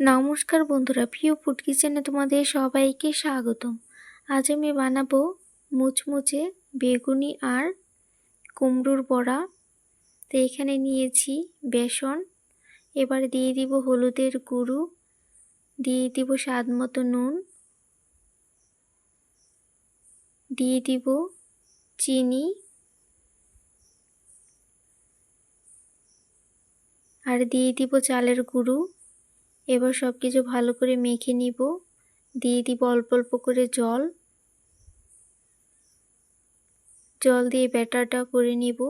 নমস্কার বন্ধুরা, প্রিয় ফুড কিচেনে তোমাদের সবাইকে স্বাগতম। আজ আমি বানাবো মুচমুচে বেগুনি আর কুমড়োর বড়া। তো এখানে নিয়েছি বেসন, এবার দিয়ে দিব হলুদের গুঁড়ো, দিয়ে দিব স্বাদ মতো নুন, দিয়ে দিব চিনি আর দিয়ে দিব চালের গুঁড়ো। এবার সব কিছু ভালো করে মেখে নিব। দিয়ে দিব অল্প অল্প করে জল। জল দিয়ে ব্যাটারটা করে নিব।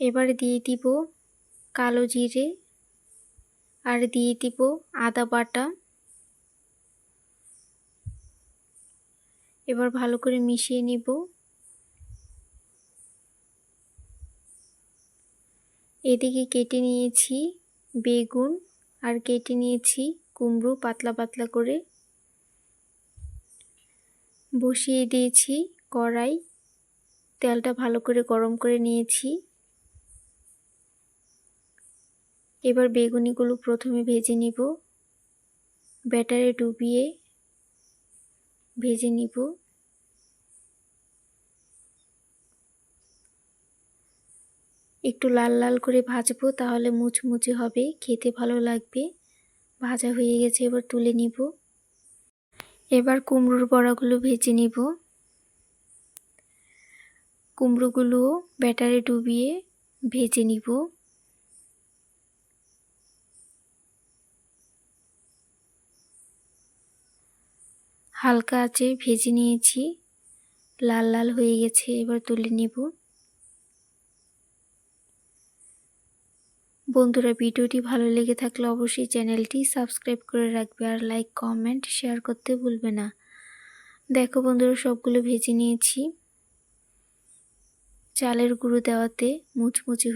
এবার দিয়ে দিব কালো জিরে আর দিয়ে দিব আদা বাটা। এবার ভালো করে মিশিয়ে নিব। এদিকে কেটে নিয়েছি বেগুন আর কেটে নিয়েছি কুমড়ো পাতলা পাতলা করে। বসিয়ে দিয়েছি কড়াই। তেলটা ভালো করে গরম করে নিয়েছি। এবার বেগুনিগুলো প্রথমে ভেজে নিব। ব্যাটারে ডুবিয়ে ভেজে নিব। একটু লাল লাল করে ভাজবো, তাহলে মুচমুচে হবে, খেতে ভালো লাগবে। ভাজা হয়ে গেছে, এবার তুলে নিব। এবার কুমড়োর বড়াগুলো ভেজে নিব। কুমড়োগুলো ব্যাটারে ডুবিয়ে ভেজে নিব। হালকা আছে ভেজে নিয়েছি। লাল লাল হয়ে গেছে, এবার তুলে নিব। বন্ধুরা ভিডিওটি ভালো লেগে থাকলে অবশ্যই চ্যানেলটি সাবস্ক্রাইব করে রাখবে আর লাইক, কমেন্ট, শেয়ার করতে ভুলবে না। দেখো বন্ধুরা, সবগুলো ভেজে নিয়েছি। চালের গুঁড়ো দেওয়াতে মুচমুচে